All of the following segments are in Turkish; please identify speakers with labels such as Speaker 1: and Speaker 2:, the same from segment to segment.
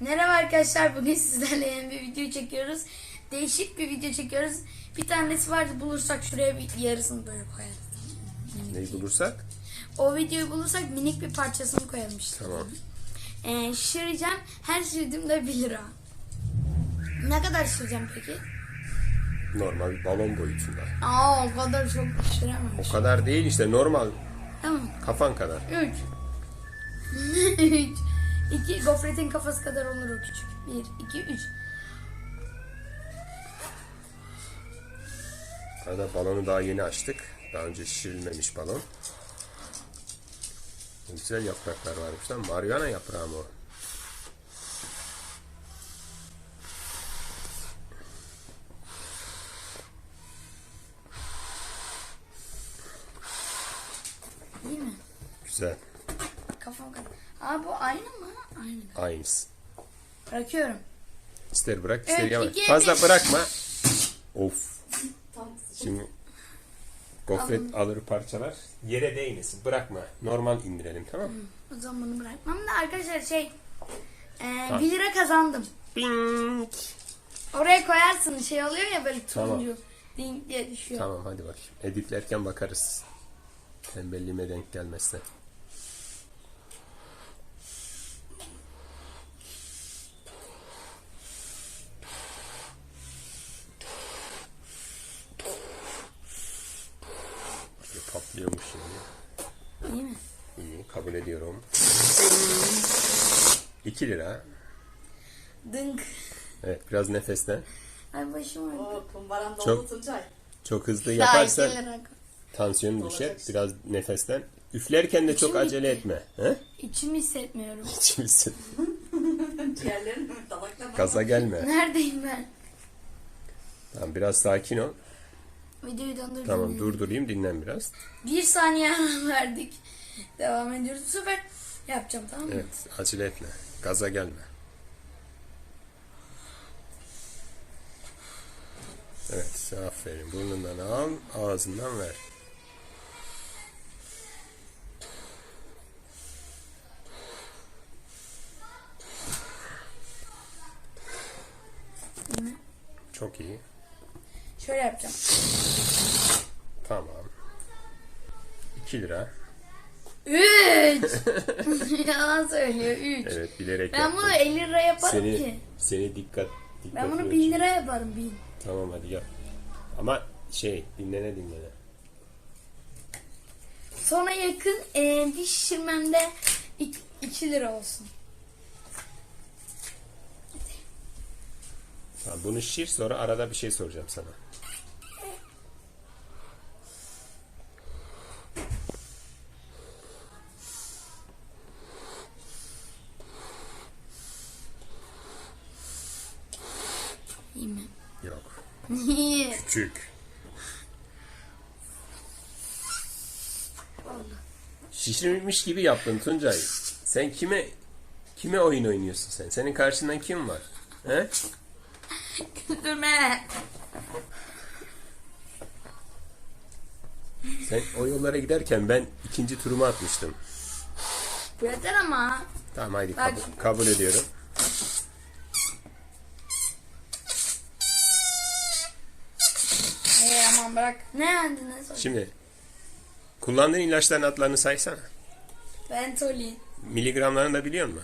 Speaker 1: Merhaba arkadaşlar bugün sizlerle yeni bir video çekiyoruz. Değişik bir video çekiyoruz. Bir tanesi vardı bulursak şuraya bir yarısını böyle koyarız.
Speaker 2: Neyi bulursak?
Speaker 1: O videoyu bulursak minik bir parçasını koyalım işte.
Speaker 2: Tamam.
Speaker 1: Ee, şişireceğim. Her şişirdiğimde 1 lira. Ne kadar şişireceğim peki?
Speaker 2: Normal bir balon boyutunda.
Speaker 1: Aa o kadar çok şişiremem.
Speaker 2: O kadar değil işte normal
Speaker 1: Tamam.
Speaker 2: kafan kadar.
Speaker 1: 3 3 2 gofretin kafası kadar olur o küçük. 1 2 3
Speaker 2: Arada balonu daha yeni açtık. Daha önce şişirilmemiş balon. Güzel yapraklar varmış lan. Marihuana yaprağı mı o? Güzel.
Speaker 1: Kafam kadar. Aa bu aynı mı? Aynı.
Speaker 2: Aynısı.
Speaker 1: Bırakıyorum.
Speaker 2: İster bırak ister
Speaker 1: Evet,
Speaker 2: yeme.
Speaker 1: iki,
Speaker 2: Fazla
Speaker 1: bir.
Speaker 2: bırakma. Of. Şimdi gofret alır parçalar. Yere değmesin. Bırakma. Normal indirelim tamam mı?
Speaker 1: O zaman bunu bırakmam da arkadaşlar şey e, 1 lira kazandım.
Speaker 2: Bing.
Speaker 1: Oraya koyarsın şey oluyor ya böyle
Speaker 2: Tamam.
Speaker 1: turuncu. Ding diye düşüyor.
Speaker 2: Tamam hadi bakayım. Editlerken bakarız. Tembelliğime denk gelmezse. Patlıyormuş şimdi.
Speaker 1: İyi mi?
Speaker 2: İyi kabul ediyorum. 2 lira.
Speaker 1: Dınk.
Speaker 2: Evet biraz nefeslen.
Speaker 1: Ay başım ağrıyor.
Speaker 3: O kumbaram
Speaker 2: Çok-
Speaker 3: Tuncay.
Speaker 2: Çok hızlı yaparsan tansiyonun düşer. Biraz nefeslen. Üflerken de çok
Speaker 1: İçim
Speaker 2: acele etme. He?
Speaker 1: İçimi hissetmiyorum.
Speaker 2: İçimizsin.
Speaker 3: Ciğerlerim dalaklarına.
Speaker 2: Gaza gelme.
Speaker 1: Neredeyim ben?
Speaker 2: Tamam biraz sakin ol.
Speaker 1: Videoyu döndürdüm.
Speaker 2: Tamam durdurayım dinlen biraz.
Speaker 1: Bir saniye verdik. Devam ediyoruz. Bu sefer yapacağım tamam mı?
Speaker 2: Evet acele etme. Gaza gelme. Evet aferin. Burnundan al ağzından ver. Çok iyi.
Speaker 1: Şöyle yapacağım.
Speaker 2: Tamam. 2 lira.
Speaker 1: 3 Yalan söylüyor 3
Speaker 2: Evet bilerek
Speaker 1: Ben
Speaker 2: yaptım.
Speaker 1: bunu 50 lira yaparım
Speaker 2: Seni,
Speaker 1: ki.
Speaker 2: seni dikkat dikkat
Speaker 1: Ben bunu
Speaker 2: ölçü.
Speaker 1: 1000 lira yaparım 1000.
Speaker 2: Tamam hadi yap. Ama şey dinlene dinlene.
Speaker 1: Sonra yakın e, bir şişirmemde 2 lira olsun.
Speaker 2: Tamam, bunu şişir sonra arada bir şey soracağım sana.
Speaker 1: İyi mi?
Speaker 2: Yok.
Speaker 1: Niye?
Speaker 2: Küçük. Şişirmiş gibi yaptın Tuncay. Sen kime kime oyun oynuyorsun sen? Senin karşından kim var? He?
Speaker 1: Güldürme.
Speaker 2: Sen o yollara giderken ben ikinci turumu atmıştım.
Speaker 1: Yeter ama.
Speaker 2: Tamam haydi kabul, kabul ediyorum.
Speaker 1: Bırak. Ne sor?
Speaker 2: Şimdi kullandığın ilaçların adlarını saysana.
Speaker 1: Ventolin.
Speaker 2: Miligramlarını da biliyor musun?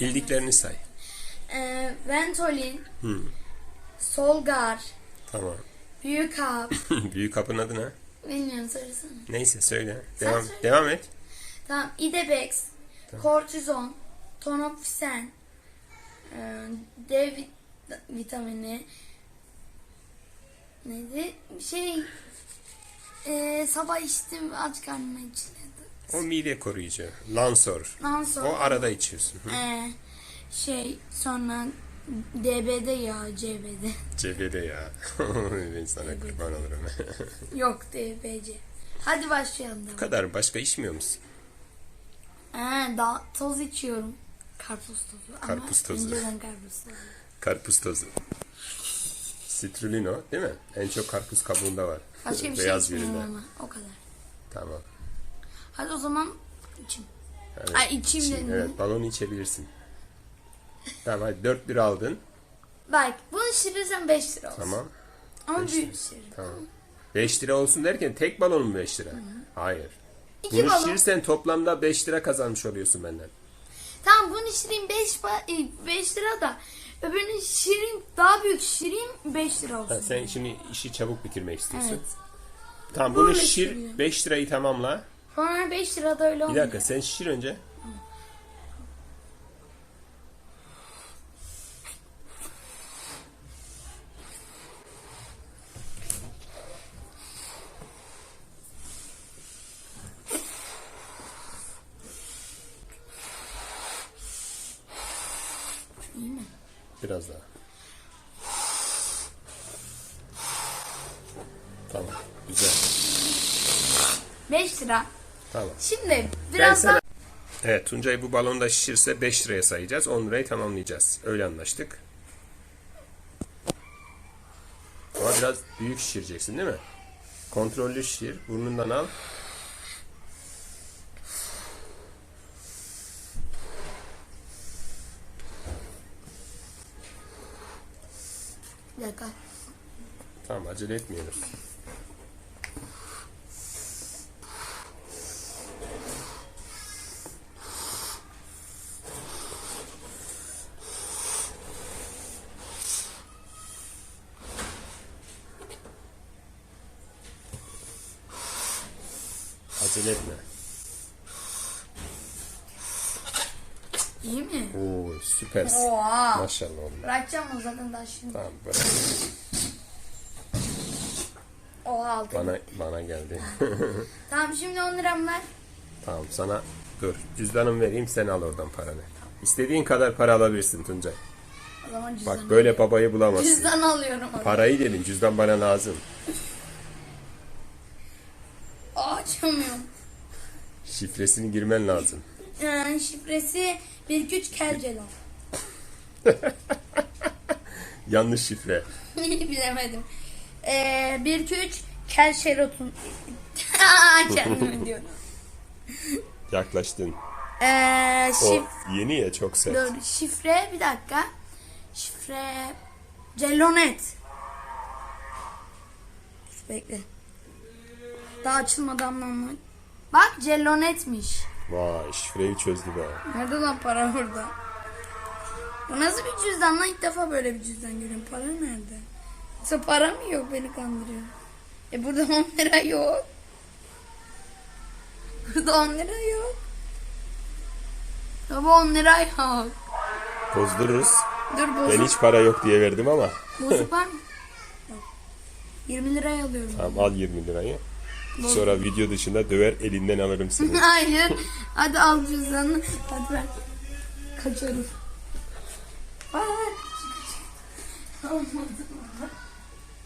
Speaker 2: Bildiklerini say.
Speaker 1: E, Ventolin.
Speaker 2: Hı.
Speaker 1: Solgar.
Speaker 2: Tamam.
Speaker 1: Büyük hap.
Speaker 2: Büyük kapının adı ne?
Speaker 1: Bilmiyorum söylesene.
Speaker 2: Neyse söyle.
Speaker 1: Sen
Speaker 2: Devam
Speaker 1: söyle.
Speaker 2: devam et.
Speaker 1: Tamam. Idebex. Kortizon. Tonopsen. E, D vit- vitamini. Neydi? Şey e, sabah içtim aç karnına içildi.
Speaker 2: O mide koruyucu. Lansor.
Speaker 1: Ondan sonra
Speaker 2: O arada içiyorsun. Hı.
Speaker 1: e, şey sonra DBD ya CBD.
Speaker 2: CBD ya. ben sana kurban olurum.
Speaker 1: Yok DBC. Hadi başlayalım
Speaker 2: Bu
Speaker 1: da.
Speaker 2: kadar başka içmiyor musun?
Speaker 1: Ee, daha toz içiyorum. Karpuz tozu. Ama
Speaker 2: Karpuz tozu.
Speaker 1: önceden karpuz tozu.
Speaker 2: Karpuz tozu. Citrulino değil mi? En çok karpuz kabuğunda var.
Speaker 1: Başka bir şey
Speaker 2: Beyaz
Speaker 1: içmiyorum
Speaker 2: yerinde.
Speaker 1: ama. O kadar.
Speaker 2: Tamam.
Speaker 1: Hadi o zaman içeyim.
Speaker 2: Evet.
Speaker 1: Ay içeyim
Speaker 2: Şimdi,
Speaker 1: dedim.
Speaker 2: evet balonu içebilirsin. Tamam hadi 4 lira aldın.
Speaker 1: Bak bunu şişirirsen 5 lira olsun.
Speaker 2: Tamam.
Speaker 1: Ama
Speaker 2: Beş
Speaker 1: büyük
Speaker 2: lira.
Speaker 1: şişir.
Speaker 2: Tamam. 5 lira olsun derken tek balon mu 5 lira? Hayır.
Speaker 1: İki
Speaker 2: Bunu
Speaker 1: balon.
Speaker 2: şişirirsen toplamda 5 lira kazanmış oluyorsun benden.
Speaker 1: Tamam bunu şişireyim 5 5 lira da öbürünü şişireyim daha büyük şişireyim 5 lira olsun.
Speaker 2: Ha, sen şimdi işi çabuk bitirmek istiyorsun.
Speaker 1: Evet.
Speaker 2: Tamam bunu
Speaker 1: Böyle
Speaker 2: şişir
Speaker 1: şişiriyor.
Speaker 2: 5 lirayı tamamla.
Speaker 1: Sonra 5 lira da öyle
Speaker 2: Bir
Speaker 1: olmuyor.
Speaker 2: dakika sen şişir önce.
Speaker 1: İyi mi?
Speaker 2: Biraz daha. Tamam. Güzel.
Speaker 1: 5 lira.
Speaker 2: Tamam.
Speaker 1: Şimdi
Speaker 2: Ben
Speaker 1: biraz
Speaker 2: sana...
Speaker 1: daha
Speaker 2: Evet Tuncay bu balonu da şişirse 5 liraya sayacağız. 10 lirayı tamamlayacağız. Öyle anlaştık. Ama biraz büyük şişireceksin değil mi? Kontrollü şişir. Burnundan al.
Speaker 1: Bir dakika.
Speaker 2: Tamam acele etmiyoruz. Acele etme.
Speaker 1: İyi mi?
Speaker 2: Oo süpersin.
Speaker 1: Oha.
Speaker 2: Maşallah oğlum.
Speaker 1: Bırakacağım o zaten daha şimdi.
Speaker 2: Tamam bırak.
Speaker 1: Oha altı.
Speaker 2: Bana, bana geldi.
Speaker 1: Tamam şimdi 10 liram ver.
Speaker 2: Tamam sana dur cüzdanımı vereyim sen al oradan paranı. İstediğin kadar para alabilirsin Tuncay.
Speaker 1: O zaman cüzdan
Speaker 2: Bak böyle babayı bulamazsın.
Speaker 1: Cüzdan alıyorum. orada.
Speaker 2: Parayı dedim cüzdan bana lazım.
Speaker 1: Aa, açamıyorum.
Speaker 2: Şifresini girmen lazım.
Speaker 1: Ee, şifresi 1 3 kelceler.
Speaker 2: Yanlış şifre.
Speaker 1: Bilemedim. Ee, 1 2 3 kel şerotun. Aa, Kendim diyorum.
Speaker 2: Yaklaştın.
Speaker 1: Ee,
Speaker 2: O
Speaker 1: şif
Speaker 2: yeni ya çok sert.
Speaker 1: dur, şifre bir dakika. Şifre Celonet. Bekle. Daha açılmadan mı? Bak Celonetmiş.
Speaker 2: Vay şifreyi çözdü be.
Speaker 1: Nerede lan para burada? Bu nasıl bir cüzdan lan? İlk defa böyle bir cüzdan görüyorum. Para nerede? Yoksa para mı yok beni kandırıyor? E burada 10 lira yok. Burada 10 lira yok. Baba 10 lira yok.
Speaker 2: Bozdururuz.
Speaker 1: Dur
Speaker 2: Ben
Speaker 1: bozuk.
Speaker 2: hiç para yok diye verdim ama.
Speaker 1: Bozuk var mı? Yok. 20 liraya alıyorum.
Speaker 2: Tamam al 20 lirayı. Sonra video dışında döver elinden alırım seni.
Speaker 1: Hayır. Hadi al cüzdanını. Hadi ver. Kaçıyorum. Aa, Olmadı.